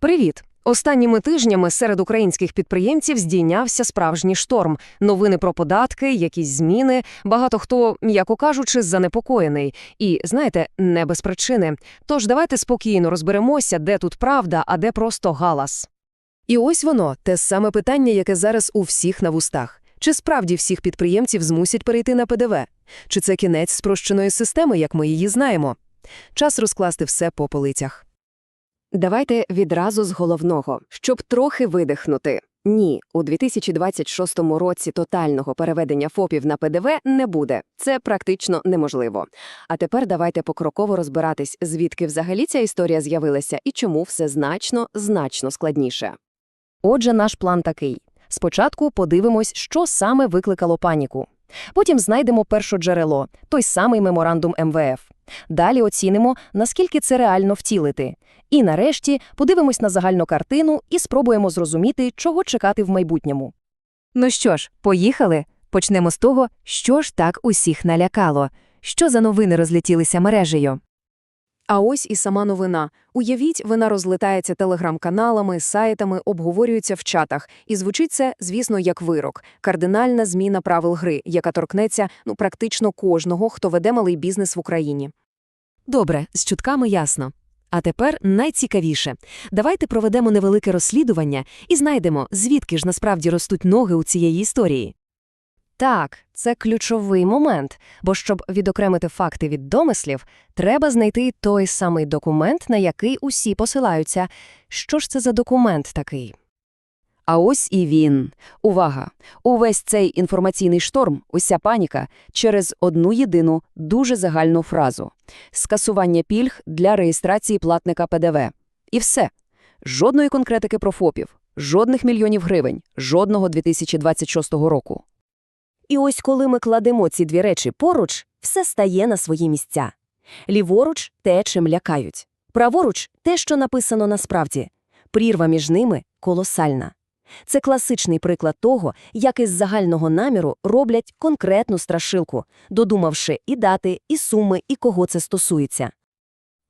Привіт! Останніми тижнями серед українських підприємців здійнявся справжній шторм. Новини про податки, якісь зміни. Багато хто, м'яко кажучи, занепокоєний. І, знаєте, не без причини. Тож давайте спокійно розберемося, де тут правда, а де просто галас. І ось воно, те саме питання, яке зараз у всіх на вустах. Чи справді всіх підприємців змусять перейти на ПДВ? Чи це кінець спрощеної системи, як ми її знаємо? Час розкласти все по полицях. Давайте відразу з головного, щоб трохи видихнути. Ні, у 2026 році тотального переведення ФОПів на ПДВ не буде. Це практично неможливо. А тепер давайте покроково розбиратись, звідки взагалі ця історія з'явилася і чому все значно, значно складніше. Отже, наш план такий. Спочатку подивимось, що саме викликало паніку. Потім знайдемо першоджерело, той самий меморандум МВФ. Далі оцінимо, наскільки це реально втілити. І нарешті подивимось на загальну картину і спробуємо зрозуміти, чого чекати в майбутньому. Ну що ж, поїхали. Почнемо з того, що ж так усіх налякало, що за новини розлетілися мережею. А ось і сама новина. Уявіть, вона розлетається телеграм-каналами, сайтами, обговорюється в чатах. І звучить це, звісно, як вирок. Кардинальна зміна правил гри, яка торкнеться ну, практично кожного, хто веде малий бізнес в Україні. Добре, з чутками ясно. А тепер найцікавіше. Давайте проведемо невелике розслідування і знайдемо, звідки ж насправді ростуть ноги у цієї історії. Так, це ключовий момент, бо щоб відокремити факти від домислів, треба знайти той самий документ, на який усі посилаються. Що ж це за документ такий? А ось і він. Увага! Увесь цей інформаційний шторм, уся паніка через одну єдину, дуже загальну фразу – скасування пільг для реєстрації платника ПДВ. І все. Жодної конкретики про ФОПів, жодних мільйонів гривень, жодного 2026 року. І ось коли ми кладемо ці дві речі поруч, все стає на свої місця. Ліворуч – те, чим лякають. Праворуч – те, що написано насправді. Прірва між ними колосальна. Це класичний приклад того, як із загального наміру роблять конкретну страшилку, додумавши і дати, і суми, і кого це стосується.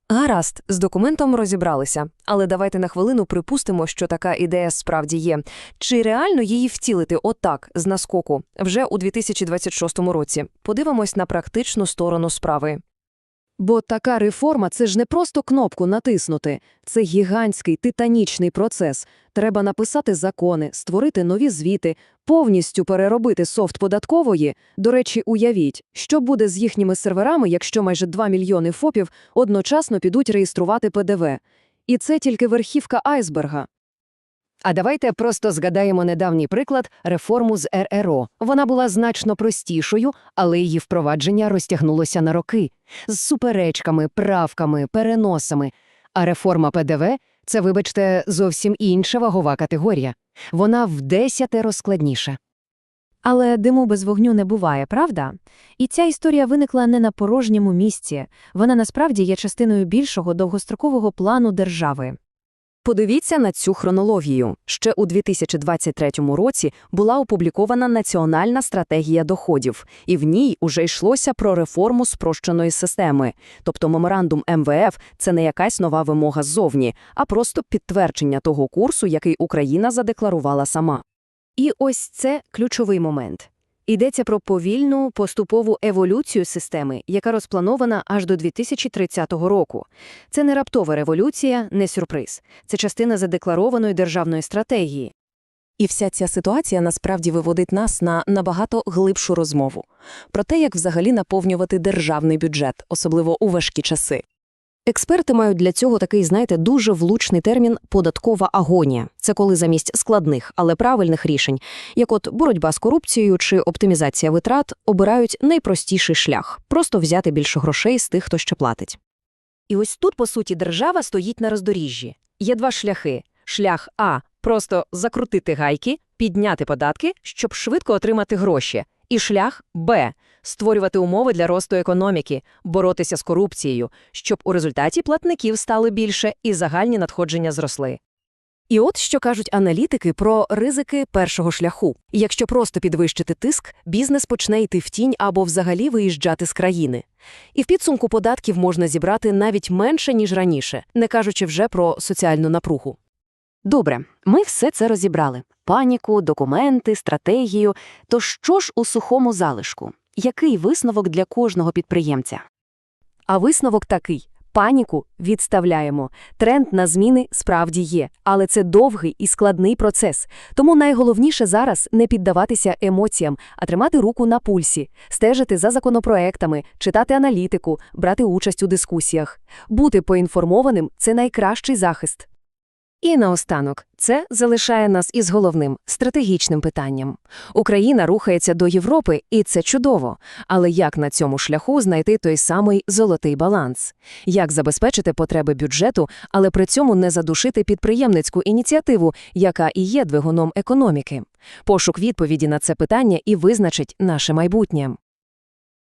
Гаразд, з документом розібралися, але давайте на хвилину припустимо, що така ідея справді є. Чи реально її втілити отак, з наскоку, вже у 2026 році? Подивимось на практичну сторону справи. Бо така реформа – це ж не просто кнопку натиснути. Це гігантський, титанічний процес. Треба написати закони, створити нові звіти, повністю переробити софт податкової. До речі, уявіть, що буде з їхніми серверами, якщо майже 2 мільйони ФОПів одночасно підуть реєструвати ПДВ. І це тільки верхівка айсберга. А давайте просто згадаємо недавній приклад – реформу з РРО. Вона була значно простішою, але її впровадження розтягнулося на роки. З суперечками, правками, переносами. А реформа ПДВ – це, вибачте, зовсім інша вагова категорія. Вона в десятеро складніша. Але диму без вогню не буває, правда? І ця історія виникла не на порожньому місці. Вона насправді є частиною більшого довгострокового плану держави. Подивіться на цю хронологію. Ще у 2023 році була опублікована Національна стратегія доходів, і в ній уже йшлося про реформу спрощеної системи. Тобто меморандум МВФ – це не якась нова вимога ззовні, а просто підтвердження того курсу, який Україна задекларувала сама. І ось це ключовий момент. Йдеться про повільну, поступову еволюцію системи, яка розпланована аж до 2030 року. Це не раптова революція, не сюрприз. Це частина задекларованої державної стратегії. І вся ця ситуація насправді виводить нас на набагато глибшу розмову про те, як взагалі наповнювати державний бюджет, особливо у важкі часи. Експерти мають для цього такий, знаєте, дуже влучний термін податкова агонія. Це коли замість складних, але правильних рішень, як от боротьба з корупцією чи оптимізація витрат, обирають найпростіший шлях просто взяти більше грошей з тих, хто ще платить. І ось тут, по суті, держава стоїть на роздоріжжі. Є два шляхи: шлях А просто закрутити гайки, підняти податки, щоб швидко отримати гроші. І шлях Б створювати умови для росту економіки, боротися з корупцією, щоб у результаті платників стало більше і загальні надходження зросли. І от що кажуть аналітики про ризики першого шляху. Якщо просто підвищити тиск, бізнес почне йти в тінь або взагалі виїжджати з країни. І в підсумку податків можна зібрати навіть менше, ніж раніше, не кажучи вже про соціальну напругу. Добре, ми все це розібрали. Паніку, документи, стратегію. То що ж у сухому залишку? Який висновок для кожного підприємця? А висновок такий. Паніку відставляємо. Тренд на зміни справді є, але це довгий і складний процес. Тому найголовніше зараз не піддаватися емоціям, а тримати руку на пульсі, стежити за законопроектами, читати аналітику, брати участь у дискусіях. Бути поінформованим – це найкращий захист. І наостанок, це залишає нас із головним стратегічним питанням. Україна рухається до Європи, і це чудово. Але як на цьому шляху знайти той самий золотий баланс? Як забезпечити потреби бюджету, але при цьому не задушити підприємницьку ініціативу, яка і є двигуном економіки? Пошук відповіді на це питання і визначить наше майбутнє.